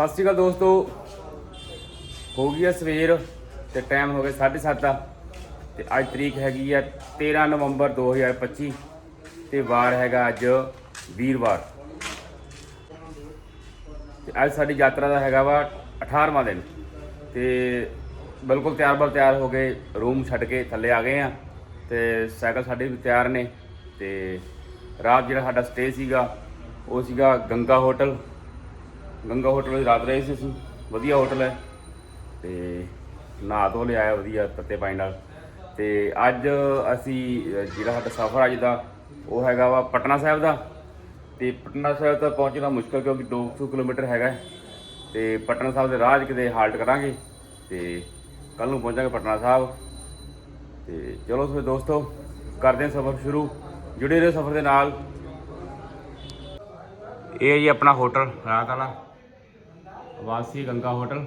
ਸਤਿ ਸ਼੍ਰੀ ਅਕਾਲ ਦੋਸਤੋ। ਹੋ ਗਈ ਹੈ ਸਵੇਰ ਤੇ ਟਾਈਮ ਹੋ ਗਿਆ 7:30 ਤੇ ਅੱਜ ਤਰੀਕ ਹੈਗੀ ਆ 13 ਨਵੰਬਰ 2025 ਤੇ ਵਾਰ ਹੈਗਾ ਅੱਜ ਵੀਰਵਾਰ। ਤੇ ਅੱਜ ਸਾਡੀ ਯਾਤਰਾ ਦਾ ਹੈਗਾ ਵਾ 18ਵਾਂ ਦਿਨ। ਤੇ ਬਿਲਕੁਲ ਤਿਆਰ ਬਰ ਤਿਆਰ ਹੋ ਗਏ ਰੂਮ ਛੱਡ ਕੇ ਥੱਲੇ ਆ ਗਏ ਆ। ਤੇ ਸਾਈਕਲ ਸਾਡੇ ਵੀ ਤਿਆਰ ਨੇ ਤੇ ਰਾਤ ਜਿਹੜਾ ਸਾਡਾ ਸਟੇ ਸੀਗਾ, ਉਹ ਸੀਗਾ ਗੰਗਾ ਹੋਟਲ। ਗੰਗਾ ਹੋਟਲ ਵਿੱਚ ਰਾਤ ਰਹੇ ਸੀ ਅਸੀਂ। ਵਧੀਆ ਹੋਟਲ ਹੈ। ਤੇ ਨਹਾ ਧੋ ਲਿਆਇਆ ਵਧੀਆ ਤੱਤੇ ਪਾਣੀ ਨਾਲ। ਤੇ ਅੱਜ ਅਸੀਂ ਜਿਹੜਾ ਸਾਡਾ ਸਫ਼ਰ ਅੱਜ ਦਾ, ਉਹ ਹੈਗਾ ਵਾ ਪਟਨਾ ਸਾਹਿਬ ਦਾ। ਤੇ ਪਟਨਾ ਸਾਹਿਬ ਤੱਕ ਪਹੁੰਚਣਾ ਮੁਸ਼ਕਲ ਕਿਉਂਕਿ 200 ਕਿਲੋਮੀਟਰ ਹੈਗਾ ਹੈ। ਤੇ ਪਟਨਾ ਸਾਹਿਬ ਦੇ ਰਾਹ 'ਚ ਕਿਤੇ ਹਾਲਟ ਕਰਾਂਗੇ। ਤੇ ਕੱਲ ਨੂੰ ਪਹੁੰਚਾਂਗੇ ਪਟਨਾ ਸਾਹਿਬ। ਤੇ ਚਲੋ ਫਿਰ ਦੋਸਤੋ, ਕਰਦੇ ਹਾਂ ਸਫ਼ਰ ਸ਼ੁਰੂ। ਜੁੜੇ ਰਹੋ ਸਫ਼ਰ ਦੇ ਨਾਲ। ਇਹ ਹੈ ਜੀ ਆਪਣਾ ਹੋਟਲ, ਰਾਤ ਵਾਲਾ। ਵਾਸੀ ਗੰਗਾ ਹੋਟਲ।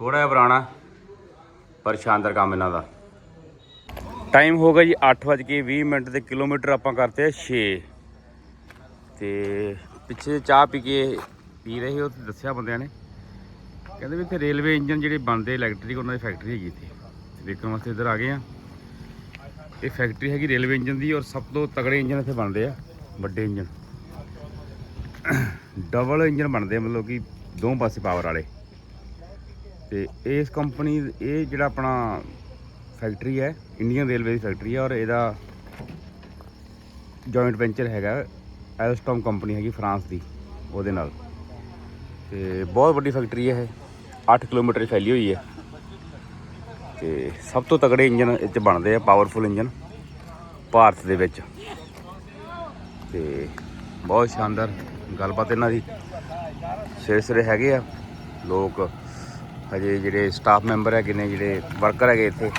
ਥੋੜਾ ਜਿਹਾ ਪੁਰਾਣਾ, ਪਰ ਸ਼ਾਨਦਾਰ ਕੰਮ ਇਹਨਾਂ ਦਾ। ਟਾਈਮ ਹੋ ਗਿਆ ਜੀ 8:20 ਮਿੰਟ ਤੇ ਕਿਲੋਮੀਟਰ ਆਪਾਂ ਕਰਤੇ 6 ਤੇ ਪਿੱਛੇ ਚਾਹ ਪੀ ਕੇ ਪੀ ਰਹੇ ਉਹ ਦੱਸਿਆ ਬੰਦਿਆਂ ਨੇ। ਕਹਿੰਦੇ ਵੀ ਇੱਥੇ ਰੇਲਵੇ ਇੰਜਨ ਜਿਹੜੇ ਬਣਦੇ ਇਲੈਕਟ੍ਰਿਕ ਉਹਨਾਂ ਦੀ ਫੈਕਟਰੀ ਹੈਗੀ ਇੱਥੇ। ਤੇ ਦੇਖਣ ਵਾਸਤੇ ਇੱਧਰ ਆ ਗਏ ਆ। ਇਹ ਫੈਕਟਰੀ ਹੈਗੀ ਰੇਲਵੇ ਇੰਜਨ ਦੀ ਔਰ ਸਭ ਤੋਂ ਤਗੜੇ ਇੰਜਨ ਇੱਥੇ ਬਣਦੇ ਆ, ਵੱਡੇ ਇੰਜਨ। ਡਬਲ ਇੰਜਨ ਬਣਦੇ ਮਤਲਬ ਕਿ ਦੋ ਪਾਸੇ ਪਾਵਰ ਵਾਲੇ। ਤੇ ਇਸ ਕੰਪਨੀ ਇਹ ਜਿਹੜਾ ਆਪਣਾ ਫੈਕਟਰੀ ਹੈ ਇੰਡੀਅਨ ਰੇਲਵੇ ਦੀ ਫੈਕਟਰੀ ਹੈ ਔਰ ਇਹਦਾ ਜੁਆਇੰਟ ਵੈਂਚਰ ਹੈਗਾ ਐਲਸਟੋਮ ਕੰਪਨੀ ਹੈਗੀ ਫਰਾਂਸ ਦੀ, ਉਹਦੇ ਨਾਲ। ਤੇ ਬਹੁਤ ਵੱਡੀ ਫੈਕਟਰੀ ਹੈ ਇਹ। 8 ਕਿਲੋਮੀਟਰ ਫੈਲੀ ਹੋਈ ਹੈ। ਤੇ ਸਭ ਤੋਂ ਤਗੜੇ ਇੰਜਨ ਇਹ 'ਚ ਬਣਦੇ ਆ ਪਾਵਰਫੁਲ ਇੰਜਨ, ਭਾਰਤ ਦੇ ਵਿੱਚ। ਤੇ ਬਹੁਤ ਸ਼ਾਨਦਾਰ। ਗੱਲਬਾਤ ਇਹਨਾਂ ਦੀ। ਸਿਰੇ ਸਿਰੇ ਹੈਗੇ ਆ। ਲੋਕ ਹਜੇ ਜਿਹੜੇ ਸਟਾਫ ਮੈਂਬਰ ਹੈਗੇ ਨੇ ਜਿਹੜੇ ਵਰਕਰ ਹੈਗੇ ਇੱਥੇ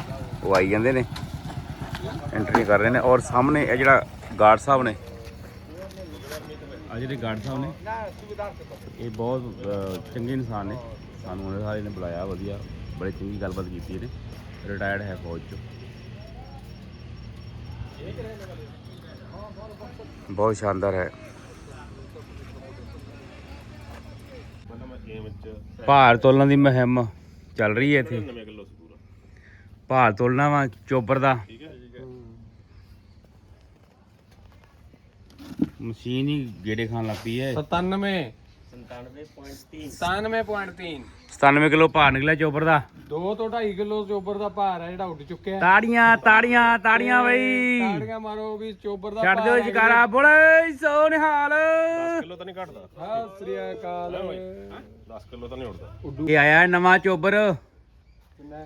ਉਹ ਆਈ ਜਾਂਦੇ ਨੇ। ਐਂਟਰੀ ਕਰ ਰਹੇ ਨੇ ਔਰ ਸਾਹਮਣੇ ਇਹ ਜਿਹੜਾ ਗਾਰਡ ਸਾਹਿਬ ਨੇ। ਆ ਜਿਹੜੇ ਗਾਰਡ ਸਾਹਿਬ ਨੇ ਇਹ ਬਹੁਤ ਚੰਗੇ ਇਨਸਾਨ ਨੇ। ਸਾਨੂੰ ਉਹਨਾਂ ਸਾਰੇ ਨੇ ਬੁਲਾਇਆ ਵਧੀਆ ਬੜੀ ਚੰਗੀ ਗੱਲਬਾਤ ਕੀਤੀ ਇਹਨੇ। ਰਿਟਾਇਰਡ ਹੈ ਫੌਜ ਚੋਂ। ਬਹੁਤ ਸ਼ਾਨਦਾਰ ਹੈ। ਭਾਰ ਤੋਲਣ ਦੀ ਮੁਹਿੰਮ ਚੱਲ ਰਹੀ ਹੈ ਇੱਥੇ। ਭਾਰ ਤੋਲਣਾ ਵਾ ਚੋਪਰ ਦਾ। ਮਸ਼ੀਨ ਹੀ ਗੇੜੇ ਖਾਣ ਲੱਗ ਪਈ ਹੈ। 97 97.3 97 ਕਿਲੋ ਭਾਰ ਨਿਕਲਿਆ ਚੋਪਰ ਦਾ। 2 ਤੋਂ 2.5 ਕਿਲੋ ਚੋਬਰ ਦਾ ਭਾਰ ਹੈ ਜਿਹੜਾ ਉੱਡ ਚੁੱਕਿਆ ਤਾੜੀਆਂ ਤਾੜੀਆਂ ਤਾੜੀਆਂ ਬਈ। ਤਾੜੀਆਂ ਮਾਰੋ ਵੀ ਚੋਬਰ ਦਾ ਛੱਡ ਦਿਓ ਜਕਾਰਾ ਬੋਲੇ ਸੋ ਨਿਹਾਲ ਕਿਲੋ ਤਾਂ ਨਹੀਂ ਘਟਦਾ। ਸਤਿ ਸ੍ਰੀ ਅਕਾਲ। 10 ਕਿਲੋ ਤਾਂ ਨਹੀਂ ਉੜਦਾ ਇਹ ਆਇਆ ਨਵਾਂ ਚੋਬਰ। ਕਿੰਨਾ?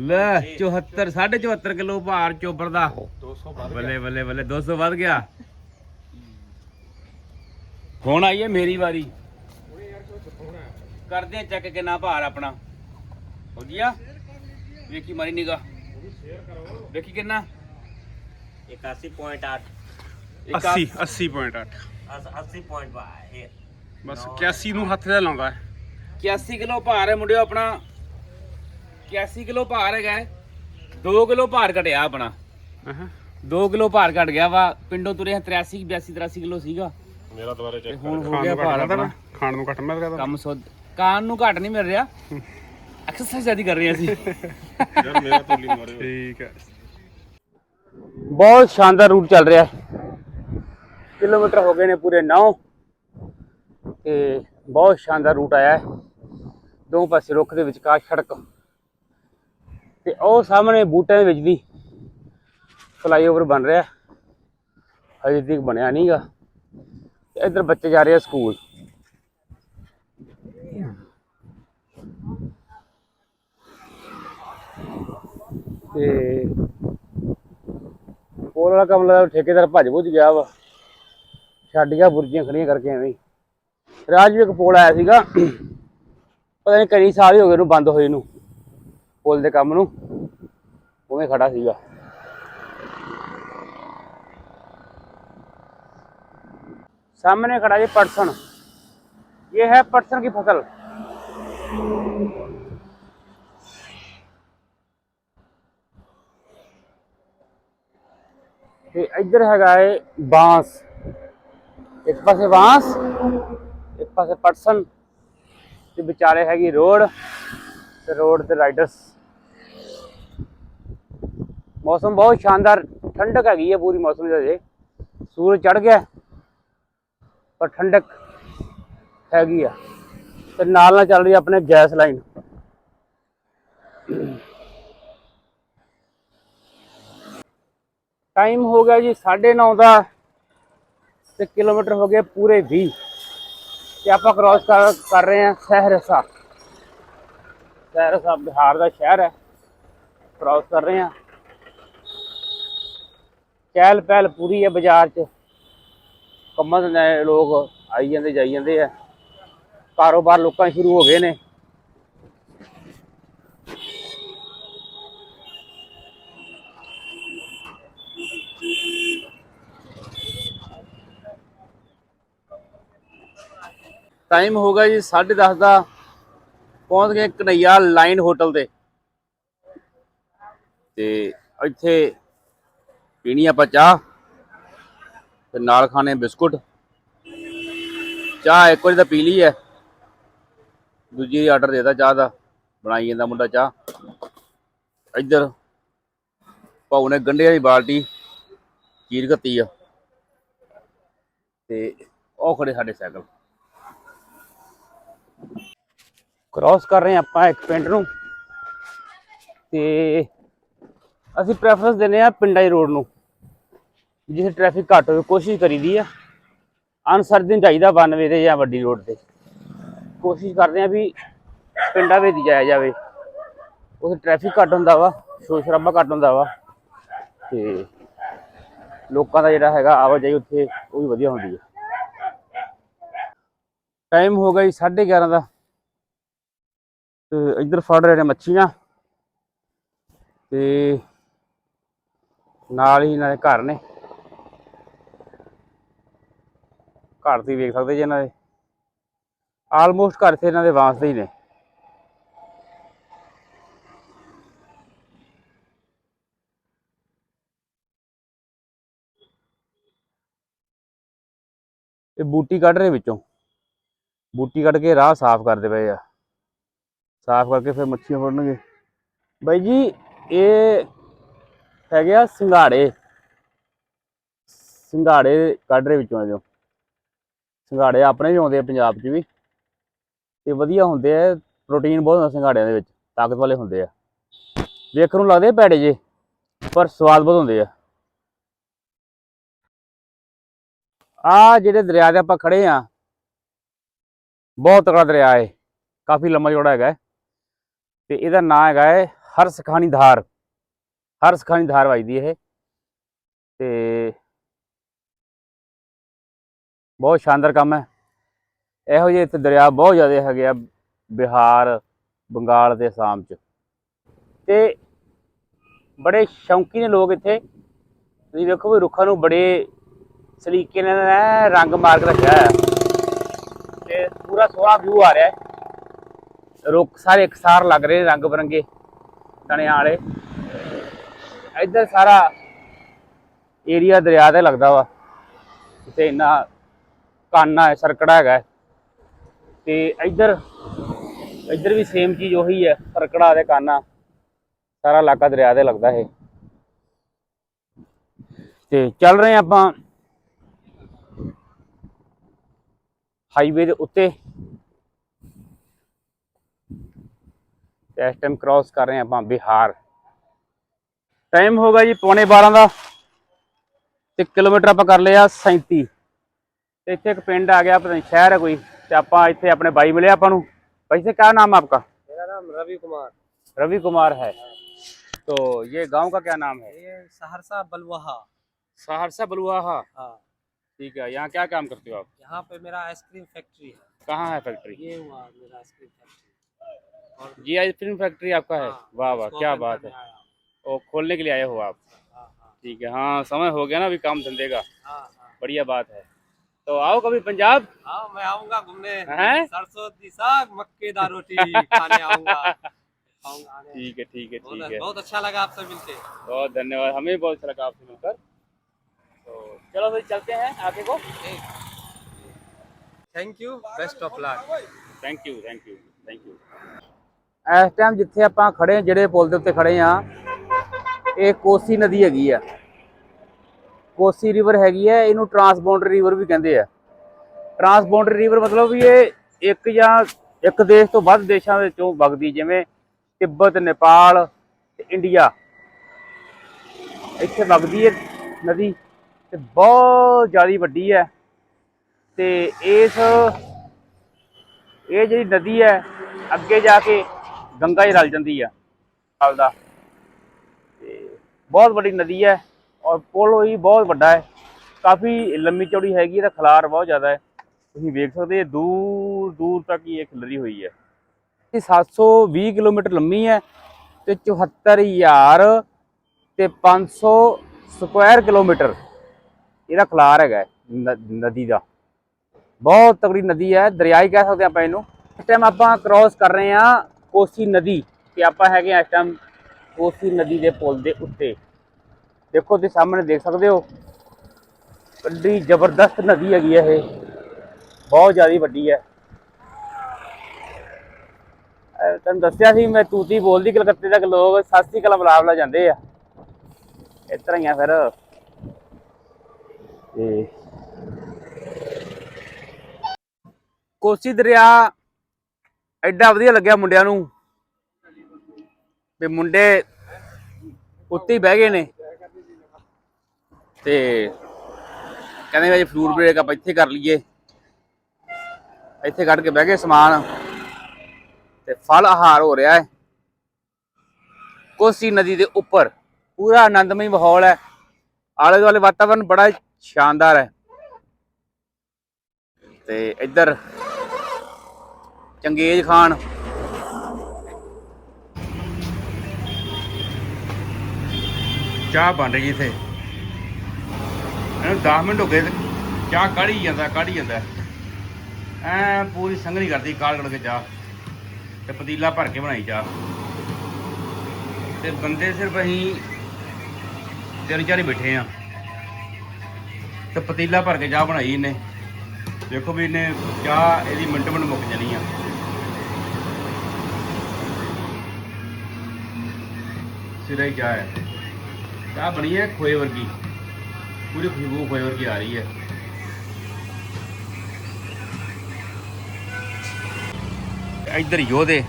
ਲੈ 74 74 ਕਿਲੋ ਭਾਰ ਚੋਬਰ ਦਾ। 200 ਵੱਧ ਬੱਲੇ ਬੱਲੇ ਬੱਲੇ 200 ਵੱਧ ਗਿਆ। ਹੁਣ ਆਈ ਹੈ ਮੇਰੀ ਵਾਰੀ। ਕਰਦੇ ਚੈੱਕ ਕਿੰਨਾ ਭਾਰ ਆਪਣਾ। ਹੋ ਗਿਆ ਵੇਖੀ ਮਾਰੀ ਨਿਗਾ ਵੇਖੀ ਕਿੰਨਾ? 81.8 80 80.8 80.8 ਬਸ 81 ਨੂੰ ਹੱਥ ਦਾ ਲਾਉਂਦਾ ਹੈ। 81 ਕਿਲੋ ਭਾਰ ਹੈ ਮੁੰਡਿਓ ਆਪਣਾ। 81 ਕਿਲੋ ਭਾਰ ਹੈਗਾ 2 ਕਿਲੋ ਭਾਰ ਘਟਿਆ ਆਪਣਾ। 2 ਕਿਲੋ ਭਾਰ ਘਟ ਗਿਆ ਵਾ। ਪਿੰਡੋਂ ਤੁਰੇ 83 82 83 ਕਿਲੋ ਸੀਗਾ। ਮੇਰਾ ਦੁਬਾਰੇ ਤੇ ਚੈੱਕ ਹੁਣ ਹੋ ਗਿਆ ਭਾਰ ਆਪਣਾ। ਖਾਣ ਨੂੰ ਘੱਟ ਮੈਂ ਕਹਦਾ ਕੰਮ ਸੁੱਧ ਕਾਨ ਨੂੰ ਘਟ ਨਹੀਂ ਮਿਲ ਰਿਹਾ। ਐਕਸਰਸਾਈਜ਼ ਜ਼ਿਆਦਾ ਕਰ ਰਹੇ ਅਸੀਂ। ਯਾਰ ਮੇਰਾ ਤੋਲੀ ਮਾਰਿਓ। ਠੀਕ ਹੈ। ਬਹੁਤ ਸ਼ਾਨਦਾਰ ਰੂਟ ਚੱਲ ਰਿਹਾ। ਕਿਲੋਮੀਟਰ ਹੋ ਗਏ ਨੇ ਪੂਰੇ 9 ਤੇ ਬਹੁਤ ਸ਼ਾਨਦਾਰ ਰੂਟ ਆਇਆ ਹੈ। ਦੋ ਪਾਸੇ ਰੁੱਖ ਦੇ ਵਿਚਕਾਰ ਸੜਕ। ਤੇ ਉਹ ਸਾਹਮਣੇ ਬੂਟਿਆਂ ਦੇ ਵਿੱਚ ਦੀ ਫਲਾਈਓਵਰ ਬਣ ਰਿਹਾ। ਹਜੇ ਤੱਕ ਬਣਿਆ ਨਹੀਂਗਾ ਤੇ ਇੱਧਰ ਬੱਚੇ ਜਾ ਰਹੇ ਆ ਸਕੂਲ। ਤੇ ਕੋਲ ਵਾਲਾ ਕੰਮ ਠੇਕੇਦਾਰ ਭੱਜ ਭੁੱਜ ਗਿਆ ਵਾ। ਛੱਡ ਗਿਆ ਬੁਰਜੀਆਂ ਖੜੀਆਂ ਕਰਕੇ ਐਵੇਂ ਰਾਜ ਵੀ ਇੱਕ ਪੋਲ ਆਇਆ ਸੀਗਾ। ਪਤਾ ਨਹੀਂ ਕਈ ਸਾਲ ਹੀ ਹੋ ਗਏ ਇਹਨੂੰ ਬੰਦ ਹੋਏ ਨੂੰ। ਪੁਲ ਦੇ ਕੰਮ ਨੂੰ। ਉਵੇਂ ਖੜਾ ਸੀਗਾ। सामने खड़ा ये पटसन ये है पटसन की फसल ਤੇ ਇੱਧਰ ਹੈਗਾ ਏ ਬਾਂਸ ਇੱਕ ਪਾਸੇ ਬਾਂਸ ਇੱਕ ਪਾਸੇ ਪਟਸਨ ਤੇ ਵਿਚਾਲੇ ਹੈਗੀ ਰੋਡ ਤੇ ਰੋਡ ਤੇ ਰਾਈਡਰਸ ਮੌਸਮ ਬਹੁਤ ਸ਼ਾਨਦਾਰ ਠੰਡਕ ਹੈਗੀ ਹੈ ਪੂਰੀ ਮੌਸਮ ਦੇ ਜੇ ਸੂਰਜ ਚੜ ਗਿਆ ਪਰ ਠੰਡਕ ਹੈਗੀ ਆ। ਤੇ ਨਾਲ ਨਾਲ ਚੱਲ ਰਹੀ ਆ ਆਪਣੇ ਗੈਸ ਲਾਈਨ। ਟਾਈਮ ਹੋ ਗਿਆ ਜੀ 9:30 ਦਾ ਤੇ ਕਿਲੋਮੀਟਰ ਹੋ ਗਏ ਪੂਰੇ 20 ਤੇ ਆਪਾਂ ਕ੍ਰਾਸ ਕਰ ਕਰ ਰਹੇ ਹਾਂ ਸਹਿਰਸਾ ਸਹਿਰਸਾ ਬਿਹਾਰ ਦਾ ਸ਼ਹਿਰ ਹੈ। ਕ੍ਰਾਸ ਕਰ ਰਹੇ ਹਾਂ ਚਹਿਲ ਪਹਿਲ ਪੂਰੀ ਹੈ ਬਾਜ਼ਾਰ 'ਚ। ਕੰਮਾਂ ਦੇ ਲੋਕ ਆਈ ਜਾਂਦੇ, ਜਾਈ ਜਾਂਦੇ ਆ। ਕਾਰੋਬਾਰ ਲੋਕਾਂ ਸ਼ੁਰੂ ਹੋ ਗਏ ਨੇ। ਟਾਈਮ ਹੋ ਗਿਆ ਜੀ 10:30 ਦਾ। ਪਹੁੰਚ ਗਏ ਕਨਈਆ ਲਾਈਨ ਹੋਟਲ ਤੇ। ਤੇ ਇੱਥੇ ਪੀਣੀ ਆਪਾਂ ਚਾਹ। ਤੇ ਨਾਲ ਖਾਣੇ ਬਿਸਕੁਟ। ਚਾਹ ਇੱਕ ਵਾਰੀ ਤਾਂ ਪੀ ਲਈ ਹੈ ਦੂਜੀ ਆਰਡਰ ਦੇਤਾ ਚਾਹ ਦਾ। ਬਣਾਈ ਜਾਂਦਾ ਮੁੰਡਾ ਚਾਹ। ਇੱਧਰ ਭਾਊ ਨੇ ਗੰਢਿਆਂ ਵਾਲੀ ਬਾਲਟੀ ਚੀਰ ਘੱਤੀ ਆ। ਤੇ ਉਹ ਖੜੇ ਸਾਡੇ ਸਾਈਕਲ ਕ੍ਰਾਸ ਕਰ ਰਹੇ ਆਪਾਂ ਇੱਕ ਪਿੰਡ ਨੂੰ। ਤੇ ਅਸੀਂ ਪ੍ਰੈਫਰੈਂਸ ਦਿੰਦੇ ਆ ਪਿੰਡਾਂ ਦੀ ਰੋਡ ਨੂੰ। ਜਿੱਥੇ ਟ੍ਰੈਫਿਕ ਘੱਟ ਹੋਵੇ, ਕੋਸ਼ਿਸ਼ ਕਰੀਦੀ ਆ। ਅਨਸਰ ਦਿਨ ਚਾਹੀਦਾ 92 ਤੇ ਜਾਂ ਵੱਡੀ ਰੋਡ ਤੇ। ਕੋਸ਼ਿਸ਼ ਕਰਦੇ ਆ ਵੀ ਪਿੰਡਾਂ ਵਿੱਚ ਜਾਇਆ ਜਾਵੇ। ਉੱਥੇ ਟ੍ਰੈਫਿਕ ਘੱਟ ਹੁੰਦਾ ਵਾ, ਸ਼ੋਰ ਸ਼ਰਾਬਾ ਘੱਟ ਹੁੰਦਾ ਵਾ। ਤੇ ਲੋਕਾਂ ਦਾ ਜਿਹੜਾ ਹੈਗਾ ਆਵਾਜਾਈ ਉੱਥੇ ਉਹ ਵੀ ਵਧੀਆ ਹੁੰਦੀ ਹੈ ਟਾਈਮ ਹੋ ਗਿਆ ਜੀ 11:30 ਦਾ। ਤੇ ਇੱਧਰ ਫੜ ਰਹੇ ਨੇ ਮੱਛੀਆਂ। ਤੇ ਨਾਲ ਹੀ ਇਹਨਾਂ ਦੇ ਘਰ ਨੇ। ਘਰ ਤੁਸੀਂ ਵੇਖ ਸਕਦੇ ਜੀ ਇਹਨਾਂ ਦੇ। ਆਲਮੋਸਟ ਘਰ ਤੇ ਇਹਨਾਂ ਦੇ ਵਾਸਤੇ ਹੀ ਨੇ। ਇਹ ਬੂਟੀ ਕੱਢ ਰਹੇ ਵਿੱਚੋਂ। ਬੂਟੀ ਕੱਢ ਕੇ ਰਾਹ ਸਾਫ਼ ਕਰਦੇ ਪਏ ਆ। ਸਾਫ਼ ਕਰਕੇ ਫਿਰ ਮੱਛੀਆਂ ਫੜਨਗੇ। ਬਾਈ ਜੀ, ਇਹ ਹੈਗੇ ਆ ਸਿੰਗਾੜੇ। ਸਿੰਗਾੜੇ ਕੱਢ ਰਹੇ ਵਿੱਚੋਂ ਜੋ। ਸਿੰਗਾੜੇ ਆਪਣੇ ਵੀ ਆਉਂਦੇ ਆ ਪੰਜਾਬ 'ਚ ਵੀ। ਤੇ ਵਧੀਆ ਹੁੰਦੇ ਆ, ਪ੍ਰੋਟੀਨ ਬਹੁਤ ਹੁੰਦਾ ਸਿੰਗਾੜਿਆਂ ਦੇ ਵਿੱਚ, ਤਾਕਤ ਵਾਲੇ ਹੁੰਦੇ ਆ। ਵੇਖਣ ਨੂੰ ਲੱਗਦੇ ਭੈੜੇ ਜੇ ਪਰ ਸਵਾਦ ਬਹੁਤ ਹੁੰਦੇ ਆ। ਆ ਜਿਹੜੇ ਦਰਿਆ ਦੇ ਆਪਾਂ ਖੜੇ ਆ, ਬਹੁਤ ਤਕੜਾ ਦਰਿਆ ਹੈ ਕਾਫੀ ਲੰਮਾ ਚੌੜਾ ਹੈਗਾ ਹੈ। ਤੇ ਇਹਦਾ ਨਾਮ ਹੈਗਾ ਹੈ ਹਰ ਸਖਾਨੀ ਧਾਰ ਹਰ ਸਖਾਨੀ ਧਾਰ ਵਜਦੀ ਇਹ। ਤੇ ਬਹੁਤ ਸ਼ਾਨਦਾਰ ਕੰਮ ਹੈ। ਇਹੋ ਜਿਹੇ ਇੱਥੇ ਦਰਿਆ ਬਹੁਤ ਜ਼ਿਆਦਾ ਹੈਗੇ ਆ, ਬਿਹਾਰ, ਬੰਗਾਲ ਤੇ ਅਸਾਮ ਚ। ਤੇ ਬੜੇ ਸ਼ੌਂਕੀ ਨੇ ਲੋਕ ਇੱਥੇ। ਤੁਸੀਂ ਵੇਖੋ ਵੀ ਰੁੱਖਾਂ ਨੂੰ ਬੜੇ ਸਲੀਕੇ ਨਾਲ ਰੰਗ ਮਾਰ ਕੇ ਰੱਖਿਆ ਹੈ ਤੇ ਪੂਰਾ ਸੋਹਣਾ ਵਿਊ ਆ ਰਿਹਾ ਹੈ। ਰੁੱਖ ਸਾਰੇ ਇਕਸਾਰ ਲੱਗ ਰਹੇ ਰੰਗ ਬਰੰਗੇ ਤਣਿਆਂ ਵਾਲੇ। ਇੱਧਰ ਸਾਰਾ ਏਰੀਆ ਦਰਿਆ ਤੇ ਲੱਗਦਾ ਵਾ। ਤੇ ਇੰਨਾ ਕਾਨਾ ਹੈ, ਸਰਕੜਾ ਹੈਗਾ ਹੈ। ਤੇ ਇੱਧਰ ਇੱਧਰ ਵੀ ਸੇਮ ਚੀਜ਼ ਉਹੀ ਹੈ, ਸਰਕੜਾ ਤੇ ਕਾਨਾ। ਸਾਰਾ ਇਲਾਕਾ ਦਰਿਆ ਤੇ ਲੱਗਦਾ ਹੈ ਤੇ ਚੱਲ ਰਹੇ ਹਾਂ ਆਪਾਂ ਹਾਈਵੇ ਦੇ ਉੱਤੇ। ਇਸ ਟਾਈਮ ਕ੍ਰਾਸ ਕਰ ਰਹੇ ਆਪਾਂ ਬਿਹਾਰ। ਟਾਈਮ ਹੋ ਗਿਆ ਜੀ ਪੌਣੇ 12 ਦਾ। ਤੇ ਕਿਲੋਮੀਟਰ ਆਪਾਂ ਕਰ ਲਿਆ 37 ਤੇ ਇੱਥੇ ਇੱਕ ਪਿੰਡ ਆ ਗਿਆ ਪਤਾ ਨਹੀਂ ਸ਼ਹਿਰ ਹੈ ਕੋਈ ਤੇ ਆਪਾਂ ਇੱਥੇ ਆਪਣੇ ਬਾਈ ਮਿਲੇ ਆਪਾਂ ਨੂੰ भाई से क्या नाम है आपका मेरा नाम रवि कुमार रवि कुमार है तो ये गांव का क्या नाम है ये सहरसा बलुआहा सहरसा बलुआहा हाँ ठीक है यहाँ क्या काम करते हो आप यहाँ पे मेरा आइसक्रीम फैक्ट्री है कहाँ है फैक्ट्री ये हुआ मेरा आइसक्रीम फैक्ट्री और जी आइसक्रीम फैक्ट्री आपका है हाँ, वाह वाह उसको क्या open बात करने है आया हूँ। और खोलने के लिए आए हो आप हाँ हाँ ठीक है हाँ समय हो गया ना अभी काम धंधे का हाँ हाँ बढ़िया बात है तो आओ कभी पंजाब हाँ मैं आऊंगा घूमने हैं सरसों दी साग मक्के दा रोटी खाने आऊंगा आऊंगा आने ठीक है ठीक है बहुत ठीक है बहुत अच्छा लगा आपसे मिलके बहुत धन्यवाद हमें भी बहुत अच्छा लगा आपसे मिलकर तो चलो फिर चलते हैं आगे को thank you best of luck thank you thank you thank you ਇਸ ਟਾਈਮ ਜਿੱਥੇ ਆਪਾਂ ਖੜੇ ਹਾਂ ਜਿਹੜੇ ਪੁਲ ਦੇ ਉੱਤੇ ਖੜੇ ਆ ਇਹ ਕੋਸੀ ਨਦੀ ਹੈਗੀ ਆ ਕੋਸੀ ਰਿਵਰ ਹੈਗੀ ਹੈ, ਇਹਨੂੰ ਟਰਾਂਸਬਾਉਂਡਰ ਰਿਵਰ ਵੀ ਕਹਿੰਦੇ ਆ। ਟਰਾਂਸਬਾਉਂਡਰ ਰਿਵਰ ਮਤਲਬ ਵੀ ਇਹ ਇੱਕ ਜਾਂ ਇੱਕ ਦੇਸ਼ ਤੋਂ ਵੱਧ ਦੇਸ਼ਾਂ ਵਿੱਚੋਂ ਵਗਦੀ, ਜਿਵੇਂ ਤਿੱਬਤ, ਨੇਪਾਲ ਤੇ ਇੰਡੀਆ। ਇੱਥੇ ਵਗਦੀ ਹੈ ਨਦੀ ਤੇ ਬਹੁਤ ਜ਼ਿਆਦਾ ਵੱਡੀ ਹੈ। ਤੇ ਇਸ, ਇਹ ਜਿਹੜੀ ਨਦੀ ਹੈ, ਅੱਗੇ ਜਾ ਕੇ ਗੰਗਾ ਹੀ ਰਲ ਜਾਂਦੀ ਆ ਹਾਲ ਦਾ। ਤੇ ਬਹੁਤ ਵੱਡੀ ਨਦੀ ਹੈ। ਔਰ ਪੁਲ ਵੀ ਬਹੁਤ ਵੱਡਾ ਹੈ। ਕਾਫੀ ਲੰਮੀ ਚੌੜੀ ਹੈਗੀ ਇਹਦਾ ਖਲਾਰ ਬਹੁਤ ਜ਼ਿਆਦਾ ਹੈ। ਤੁਸੀਂ ਵੇਖ ਸਕਦੇ ਹੋ, ਦੂਰ ਦੂਰ ਤੱਕ ਹੀ ਇਹ ਖਿਲਰੀ ਹੋਈ ਹੈ। ਇਹ 720 ਕਿਲੋਮੀਟਰ ਲੰਮੀ ਹੈ ਤੇ 74000 ਤੇ 500 ਸਕੁਆਇਰ ਕਿਲੋਮੀਟਰ ਇਹਦਾ ਖਲਾਰ ਹੈਗਾ ਨ- ਨਦੀ ਦਾ। ਬਹੁਤ ਤਕੜੀ ਨਦੀ ਹੈ, ਦਰਿਆਈ ਕਹਿ ਸਕਦੇ ਆਪਾਂ ਇਹਨੂੰ। ਇਸ ਟਾਈਮ ਆਪਾਂ ਕ੍ਰਾਸ ਕਰ ਰਹੇ ਹਾਂ ਕੋਸੀ ਨਦੀ ਤੇ ਆਪਾਂ ਹੈਗੇ ਆ ਇਸ ਟਾਈਮ ਕੋਸੀ ਨਦੀ ਦੇ ਪੁਲ ਦੇ ਉੱਤੇ। ਦੇਖੋ ਤੁਸੀਂ ਸਾਹਮਣੇ ਦੇਖ ਸਕਦੇ ਹੋ। ਵੱਡੀ ਜ਼ਬਰਦਸਤ ਨਦੀ ਹੈਗੀ ਹੈ ਇਹ। ਬਹੁਤ ਜ਼ਿਆਦਾ ਵੱਡੀ ਹੈ ਤੁਹਾਨੂੰ ਦੱਸਿਆ ਸੀ ਮੈਂ ਤੂਤੀ ਬੋਲਦੀ, ਕਲਕੱਤੇ ਤੱਕ ਲੋਕ ਸਾਸੀ ਕਲਾ ਬੁਲਾਵਲਾ ਜਾਂਦੇ ਆ। ਇਸ ਤਰ੍ਹਾਂ ਹੀ ਆ ਫਿਰ। ਤੇ ਕੋਸੀ ਦਰਿਆ ਐਡਾ ਵਧੀਆ ਲੱਗਿਆ ਮੁੰਡਿਆਂ ਨੂੰ। ਵੀ ਮੁੰਡੇ ਉੱਤੇ ਬਹਿ ਗਏ ਨੇ। ਤੇ ਕਹਿੰਦੇ ਵੀ ਫਰੂਟ ਬ੍ਰੇਕ ਆਪਾਂ ਇੱਥੇ ਕਰ ਲਈਏ। ਇੱਥੇ ਕੱਢ ਕੇ ਬਹਿ ਗਏ ਸਮਾਨ। ਤੇ ਫਲ ਆਹਾਰ ਹੋ ਰਿਹਾ ਹੈ। ਕੋਸੀ ਨਦੀ ਦੇ ਉੱਪਰ ਪੂਰਾ ਆਨੰਦਮਈ ਮਾਹੌਲ ਹੈ। ਆਲੇ ਦੁਆਲੇ ਵਾਤਾਵਰਨ ਬੜਾ ਸ਼ਾਨਦਾਰ ਹੈ। ਤੇ ਇੱਧਰ ਚੰਗੇਜ ਖਾਨ। ਚਾਹ ਬਣ ਰਹੀ ਇੱਥੇ। ਇਹਨੂੰ 10 ਮਿੰਟ ਹੋ ਗਏ ਚਾਹ ਕਾੜੀ ਜਾਂਦਾ ਕਾੜੀ ਜਾਂਦਾ। ਐ ਪੂਰੀ ਸੰਘਣੀ ਕਰਦੀ, ਕਾਲ ਕੜ ਕੇ ਚਾਹ। ਤੇ ਪਤੀਲਾ ਭਰ ਕੇ ਬਣਾਈ ਚਾਹ। ਤੇ ਬੰਦੇ ਸਿਰਫ ਅਸੀਂ ਤਿੰਨ ਚਾਰ ਹੀ ਬੈਠੇ ਆ। ਤੇ ਪਤੀਲਾ ਭਰ ਕੇ ਚਾਹ ਬਣਾਈ ਇਹਨੇ। ਦੇਖੋ ਵੀ ਇਹਨੇ ਚਾਹ ਇਹਦੀ ਮਿੰਟ ਮਿੰਟ ਮੁੱਕ ਜਾਣੀ ਆ। ਸਿਰੇ ਚਾਹ ਹੈ। ਚਾਹ ਬਣੀ ਹੈ ਖੋਏ ਵਰਗੀ। ਪੂਰੀ ਖੁਸ਼ਬੂ ਖੋਏ ਵਰਗੀ ਆ ਰਹੀ ਹੈ? ਇੱਧਰ ਯੋਧੇ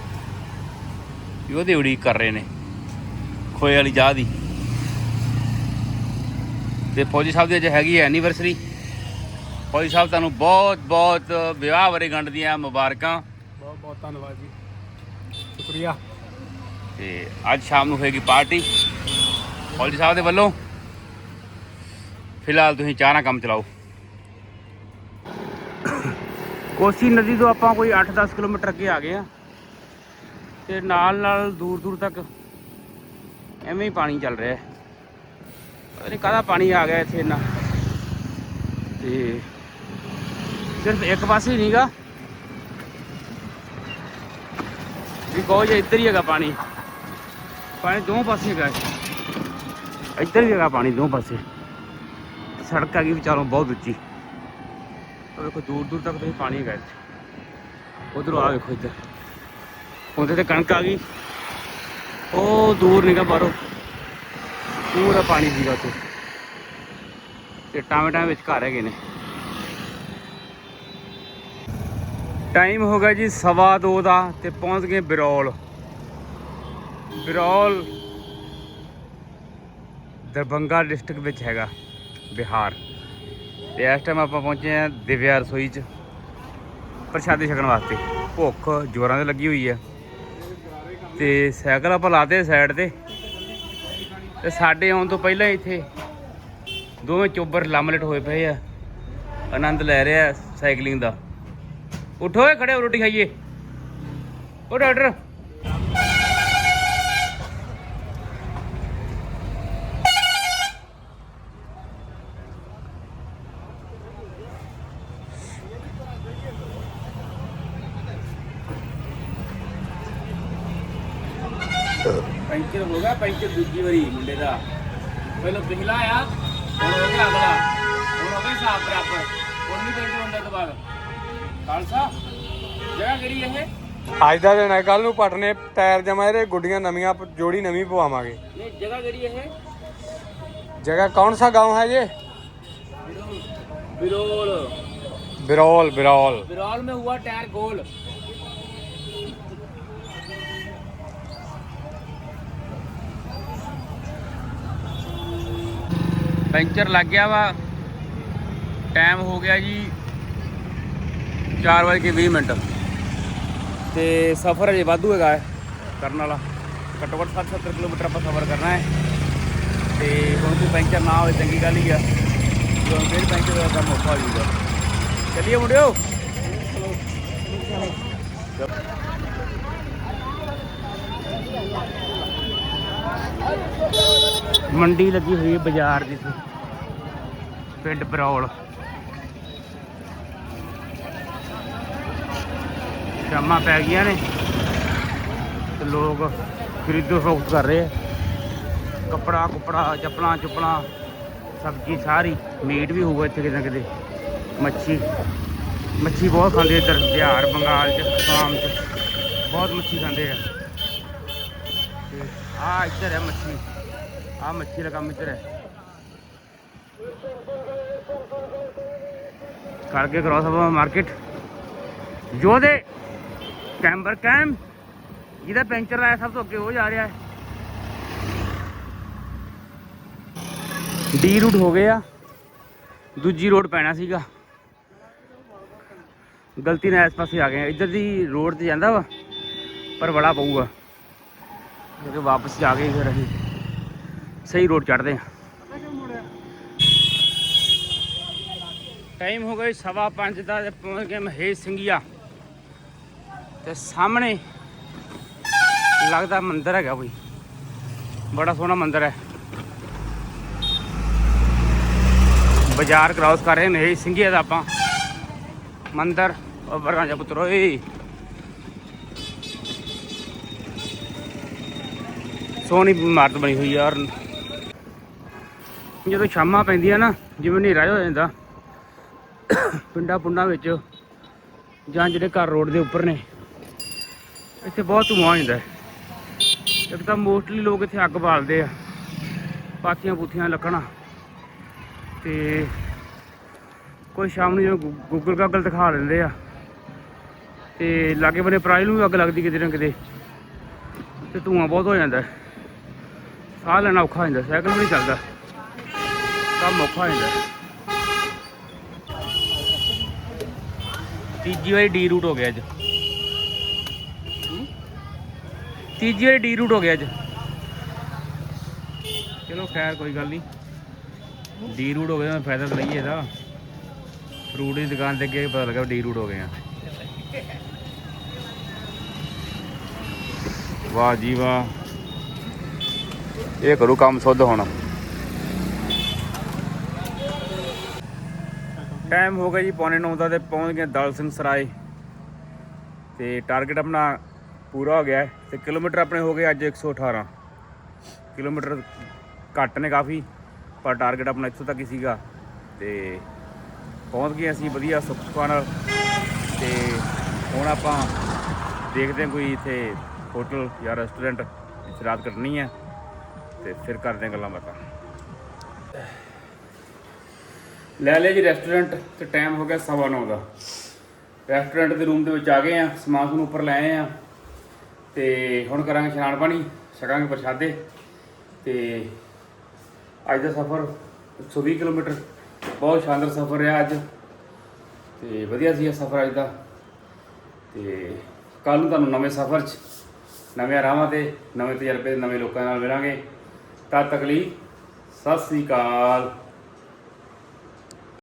ਯੋਧੇ ਉਡੀਕ ਕਰ ਰਹੇ ਨੇ ਖੋਏ ਵਾਲੀ ਚਾਹ ਦੀ। ਤੇ ਫੌਜੀ ਸਾਹਿਬ ਦੀ ਅੱਜ ਹੈਗੀ ਹੈ ਐਨੀਵਰਸਰੀ ਫੌਜੀ ਸਾਹਿਬ ਤੁਹਾਨੂੰ ਬਹੁਤ ਬਹੁਤ ਵਿਆਹ ਵਰੇਗੰਢ ਦੀਆਂ ਮੁਬਾਰਕਾਂ। ਬਹੁਤ ਬਹੁਤ ਧੰਨਵਾਦ ਜੀ। ਸ਼ੁਕਰੀਆ। ਤੇ ਅੱਜ ਸ਼ਾਮ ਨੂੰ ਹੋਏਗੀ ਪਾਰਟੀ। ਫੌਜੀ ਸਾਹਿਬ ਦੇ ਵੱਲੋਂ ਫਿਲਹਾਲ ਤੁਸੀਂ ਚਾਹ ਨਾਲ ਕੰਮ ਚਲਾਓ ਕੋਸੀ ਨਦੀ ਤੋਂ ਆਪਾਂ ਕੋਈ 8-10 ਕਿਲੋਮੀਟਰ ਅੱਗੇ ਆ ਗਏ ਆ ਤੇ ਨਾਲ ਨਾਲ ਦੂਰ ਦੂਰ ਤੱਕ ਐਵੇਂ ਹੀ ਪਾਣੀ ਚੱਲ ਰਿਹਾ ਹੈ ਪਤਾ ਨਹੀਂ ਕਾਹਦਾ ਪਾਣੀ ਆ ਗਿਆ ਇੱਥੇ ਇੰਨਾ ਤੇ ਸਿਰਫ ਇੱਕ ਪਾਸੇ ਹੀ ਨਹੀਂਗਾ ਵੀ ਕਹੋ ਜੇ ਇੱਧਰ ਹੀ ਹੈਗਾ ਪਾਣੀ ਪਾਣੀ ਦੋਵੇਂ ਪਾਸੇ ਹੈਗਾ ਹੈ। ਇੱਧਰ ਵੀ ਹੈਗਾ ਪਾਣੀ ਦੋਵੇਂ ਪਾਸੇ ਸੜਕ ਹੈਗੀ ਵਿਚਾਰੋਂ ਬਹੁਤ ਉੱਚੀ। ਉਹ ਵੇਖੋ, ਦੂਰ ਦੂਰ ਤੱਕ ਤੁਸੀਂ ਪਾਣੀ ਹੈਗਾ ਇੱਥੇ। ਉਧਰੋਂ ਆ ਵੇਖੋ ਇੱਧਰ। ਉਹਦੇ ਤੇ ਕਣਕ ਆ ਗਈ। ਉਹ ਦੂਰ ਨਿਗਾ ਬਾਹਰੋਂ। ਪੂਰਾ ਪਾਣੀ ਸੀਗਾ ਉੱਥੇ। ਤੇ ਟਾਵੇਂ ਟਾਵੇਂ ਵਿੱਚ ਘਰ ਹੈਗੇ ਨੇ। ਟਾਈਮ ਹੋ ਗਿਆ ਜੀ ਸਵਾ ਦੋ ਦਾ ਤੇ ਪਹੁੰਚ ਗਏ ਬਿਰੌਲ। ਬਿਰੌਲ ਦਰਬੰਗਾ ਡਿਸਟ੍ਰਿਕਟ ਵਿੱਚ ਹੈਗਾ। ਬਿਹਾਰ। ਤੇ ਇਸ ਟਾਈਮ ਆਪਾਂ ਪਹੁੰਚੇ ਆ ਦਿਵਿਆ ਰਸੋਈ 'ਚ ਪ੍ਰਸ਼ਾਦੇ ਛਕਣ ਵਾਸਤੇ। ਭੁੱਖ ਜੋਰਾਂ ਤੇ ਲੱਗੀ ਹੋਈ ਹੈ ਤੇ ਸਾਈਕਲ ਆਪਾਂ ਲਾਤੇ ਸਾਈਡ ਤੇ। ਤੇ ਸਾਡੇ ਆਉਣ ਤੋਂ ਪਹਿਲਾਂ ਇੱਥੇ ਦੋਵੇਂ ਚੋਬਰ ਲੰਮਲਟ ਹੋਏ ਪਏ ਆ। ਆਨੰਦ ਲੈ ਰਿਹਾ ਸਾਈਕਲਿੰਗ ਦਾ। ਉਠੋ ਓਏ, ਖੜੇ ਹੋ, ਰੋਟੀ ਖਾਈਏ। ਉਹ ਡਾਕਟਰ ਪੈਂਚਰ ਹੋ ਗਿਆ ਪੈਂਚਰ ਦੂਜੀ ਵਾਰੀ ਮੁੰਡੇ ਦਾ ਪਹਿਲਾਂ ਪਿਛਲਾ ਆ ਹੁਣ ਹੋ ਗਿਆ ਅਗਲਾ ਹੁਣ ਹੋ ਗਿਆ ਸਾਫ ਬਰਾਬਰ ਹੁਣ ਨਹੀਂ ਪੈਂਚਰ ਹੁੰਦਾ ਤੋਂ ਬਾਅਦ ਖਾਲਸਾ ਜਗ੍ਹਾ ਕਿਹੜੀ ਇਹ ਅੱਜ ਦਾ ਦਿਨ ਹੈ ਕੱਲ ਨੂੰ ਪਟਨੇ ਟਾਇਰ ਜਮਾ ਇਹਦੇ ਗੁੱਡੀਆਂ ਨਵੀਆਂ ਪ- ਜੋੜੀ ਨਵੀਂ ਪਵਾਵਾਂਗੇ ਇਹ ਜਗ੍ਹਾ ਕਿਹੜੀ ਇਹ जगह कौन सा गांव है ये बिरोल बिरौल बिरौल बिरौल में हुआ टायर गोल ਪੈਂਚਰ ਲੱਗ ਗਿਆ ਵਾ। ਟਾਈਮ ਹੋ ਗਿਆ ਜੀ 4:20 ਮਿੰਟ। ਤੇ ਸਫ਼ਰ ਅਜੇ ਵਾਧੂ ਹੈਗਾ ਕਰਨ ਵਾਲਾ। ਘੱਟੋ ਘੱਟ 70 ਕਿਲੋਮੀਟਰ ਆਪਾਂ ਸਫ਼ਰ ਕਰਨਾ ਹੈ। ਤੇ ਹੁਣ ਕੋਈ ਪੈਂਚਰ ਨਾ ਹੋਵੇ ਚੰਗੀ ਗੱਲ ਹੀ ਆ। ਜਦੋਂ ਫਿਰ ਪੈਂਚਰ ਦਾ ਕੰਮ ਔਖਾ ਹੋ ਜਾਊਗਾ। ਚੱਲੀਏ ਮੁੰਡਿਓ। ਮੰਡੀ ਲੱਗੀ ਹੋਈ ਹੈ ਬਾਜ਼ਾਰ ਦੀ ਪਿੰਡ ਬਰੌਲ। ਸ਼ਾਮਾਂ ਪੈ ਗਈਆਂ ਨੇ ਤੇ ਲੋਕ ਖਰੀਦੋ ਫਰੋਖਤ ਕਰ ਰਹੇ ਆ। ਕੱਪੜਾ ਕੁਪੜਾ, ਚੱਪਲਾਂ ਚੁੱਪਲਾਂ, ਸਬਜ਼ੀ ਸਾਰੀ ਮੀਟ ਵੀ ਹੋਊਗਾ ਇੱਥੇ ਕਿਤੇ ਨਾ ਕਿਤੇ। ਮੱਛੀ ਮੱਛੀ ਬਹੁਤ ਖਾਂਦੇ ਇੱਧਰ, ਬਿਹਾਰ, ਬੰਗਾਲ ਚ ਆਸਾਮ ਚ। ਬਹੁਤ ਮੱਛੀ ਖਾਂਦੇ ਆ। ਤੇ ਆ ਇੱਧਰ ਹੈ ਮੱਛੀ। ਆ ਮੱਛੀ ਦਾ ਕੰਮ ਇੱਧਰ ਹੈ। ਕਰਕੇ ਕ੍ਰੋਸ ਆਪਾਂ ਜੋ ਦੇ ਕੈਂਬਰ ਕੈਮ ਜਿਹਦਾ ਪੈਂਚਰ ਲਾਇਆ ਸਭ ਤੋਂ ਅੱਗੇ ਉਹ ਜਾ ਰਿਹਾ ਹੈ। ਡੀ ਰੂਟ ਹੋ ਗਏ ਆ। ਦੂਜੀ ਰੋਡ ਪੈਣਾ ਸੀਗਾ। ਗਲਤੀ ਨਾਲ ਇਸ ਪਾਸੇ ਆ ਗਏ ਇੱਧਰ ਦੀ ਰੋਡ ਤੇ ਜਾਂਦਾ ਵਾ, ਪਰ ਬੜਾ ਪਊਗਾ। ਕਿਉਂਕਿ ਵਾਪਸ ਜਾ ਕੇ ਫਿਰ ਅਸੀਂ ਸਹੀ ਰੋਡ ਚੜਦੇ ਆ। ਟਾਈਮ ਹੋ ਗਿਆ ਜੀ ਸਵਾ ਪੰਜ ਦਾ ਤੇ ਪਹੁੰਚ ਗਏ ਮਹੇਸ਼ ਸਿੰਘੀਆ ਤੇ ਸਾਹਮਣੇ ਲੱਗਦਾ ਮੰਦਿਰ ਹੈਗਾ ਕੋਈ ਬੜਾ ਸੋਹਣਾ ਮੰਦਿਰ ਹੈ। ਬਾਜ਼ਾਰ ਕ੍ਰਾਸ ਕਰ ਰਹੇ ਮਹੇਸ਼ ਸਿੰਘੀਆ ਦਾ ਆਪਾਂ। ਮੰਦਰ, ਉਹ ਵਰਗਾ ਪੁੱਤਰ, ਓਏ। ਸੋਹਣੀ ਇਮਾਰਤ ਬਣੀ ਹੋਈ ਯਾਰ। ਜਦੋਂ ਸ਼ਾਮਾਂ ਪੈਂਦੀਆਂ ਨਾ, ਜਿਵੇਂ ਹਨੇਰਾ ਹੋ ਜਾਂਦਾ, ਪਿੰਡਾਂ ਪੁੰਡਾਂ ਵਿੱਚ, ਜਾਂ ਜਿਹੜੇ ਘਰ ਰੋਡ ਦੇ ਉੱਪਰ ਨੇ, ਇੱਥੇ ਬਹੁਤ ਧੂਆਂ ਹੋ ਜਾਂਦਾ ਇੱਕ ਤਾਂ ਮੋਸਟਲੀ ਲੋਕ ਇੱਥੇ ਅੱਗ ਬਾਲਦੇ ਆ, ਪਾਥੀਆਂ ਪੂਥੀਆਂ ਲੱਕੜਾਂ, ਤੇ ਕੋਈ ਸ਼ਾਮ ਨੂੰ ਜਦੋਂ ਗੂਗਲ ਗਾਗਲ ਦਿਖਾ ਦਿੰਦੇ ਆ, ਤੇ ਲਾਗੇ ਬੰਨੇ ਪ੍ਰਾਈਲ ਨੂੰ ਵੀ ਅੱਗ ਲੱਗਦੀ ਕਿਤੇ ਨਾ ਕਿਤੇ, ਤੇ ਧੂਆਂ ਬਹੁਤ ਹੋ ਜਾਂਦਾ ਸਾਹ ਲੈਣਾ ਔਖਾ ਹੋ ਜਾਂਦਾ, ਸਾਈਕਲ ਵੀ ਨਹੀਂ ਚੱਲਦਾ। ਕੰਮ ਔਖਾ ਹੋ ਤੀਜੀ ਵਾਰੀ ਡੀ ਰੂਟ ਹੋ ਗਿਆ ਅੱਜ। ਤੀਜੀ ਵਾਰੀ ਡੀ ਰੂਟ ਹੋ ਗਿਆ ਅੱਜ। ਚਲੋ ਖੈਰ, ਕੋਈ ਗੱਲ ਨਹੀਂ ਡੀ ਰੂਟ ਹੋ ਗਿਆ ਤਾਂ ਫਾਇਦਾ ਤਾਂ ਲਈਏ ਇਹਦਾ। ਫਰੂਟ ਦੀ ਦੁਕਾਨ ਤੇ ਅੱਗੇ ਪਤਾ ਲੱਗਾ ਡੀ ਰੂਟ ਹੋ ਗਏ ਆ। ਵਾਹ ਜੀ ਵਾਹ। ਇਹ ਕਰੂ ਕੰਮ ਸੁੱਧ ਹੋਣਾ। ਟਾਈਮ ਹੋ ਗਿਆ ਜੀ ਪੌਣੇ 9 ਦਾ ਤੇ ਪਹੁੰਚ ਗਏ ਦਲ ਸਿੰਘ ਸਰਾਏ। ਤੇ ਟਾਰਗੇਟ ਆਪਣਾ ਪੂਰਾ ਹੋ ਗਿਆ ਹੈ ਤੇ ਕਿਲੋਮੀਟਰ ਆਪਣੇ ਹੋ ਗਏ ਅੱਜ 118 ਕਿਲੋਮੀਟਰ ਘੱਟ ਨੇ ਕਾਫੀ, ਪਰ ਟਾਰਗੇਟ ਆਪਣਾ ਇੱਥੋਂ ਤੱਕ ਹੀ ਸੀਗਾ। ਤੇ ਪਹੁੰਚ ਗਏ ਅਸੀਂ ਵਧੀਆ ਸੁੱਖਾ ਨਾਲ। ਤੇ ਹੁਣ ਆਪਾਂ ਦੇਖਦੇ ਹਾਂ ਕੋਈ ਇੱਥੇ ਹੋਟਲ ਜਾਂ ਰੈਸਟੋਰੈਂਟ ਜਿੱਥੇ ਰਾਤ ਕੱਟਣੀ ਹੈ। ਤੇ ਫਿਰ ਕਰਦੇ ਹਾਂ ਗੱਲਾਂ ਬਾਤਾਂ। ਲੈ ਲਿਆ ਜੀ ਰੈਸਟੋਰੈਂਟ ਤੇ ਟਾਈਮ ਹੋ ਗਿਆ ਸਵਾ ਨੌ ਦਾ। ਰੈਸਟੋਰੈਂਟ ਦੇ ਰੂਮ ਦੇ ਵਿੱਚ ਆ ਗਏ ਆ, ਸਮਾਨ ਨੂੰ ਉੱਪਰ ਲੈ ਆਏ ਆ। ਤੇ ਹੁਣ ਕਰਾਂਗੇ ਇਸ਼ਨਾਨ ਪਾਣੀ, ਛਕਾਂਗੇ ਪ੍ਰਸ਼ਾਦੇ। ਤੇ ਅੱਜ ਦਾ ਸਫ਼ਰ 120 ਕਿਲੋਮੀਟਰ, ਬਹੁਤ ਸ਼ਾਨਦਾਰ ਸਫ਼ਰ ਰਿਹਾ ਅੱਜ। ਤੇ ਵਧੀਆ ਸੀ ਇਹ ਸਫ਼ਰ ਅੱਜ ਦਾ। ਤੇ ਕੱਲ ਨੂੰ ਤੁਹਾਨੂੰ ਨਵੇਂ ਸਫ਼ਰ 'ਚ, ਨਵੇਂ ਰਾਹਾਂ ਤੇ, ਨਵੇਂ ਤਜਰਬੇ, ਨਵੇਂ ਲੋਕਾਂ ਨਾਲ ਮਿਲਾਂਗੇ। ਤਦ ਤੱਕ ਲਈ ਸਤਿ ਸ੍ਰੀ ਅਕਾਲ।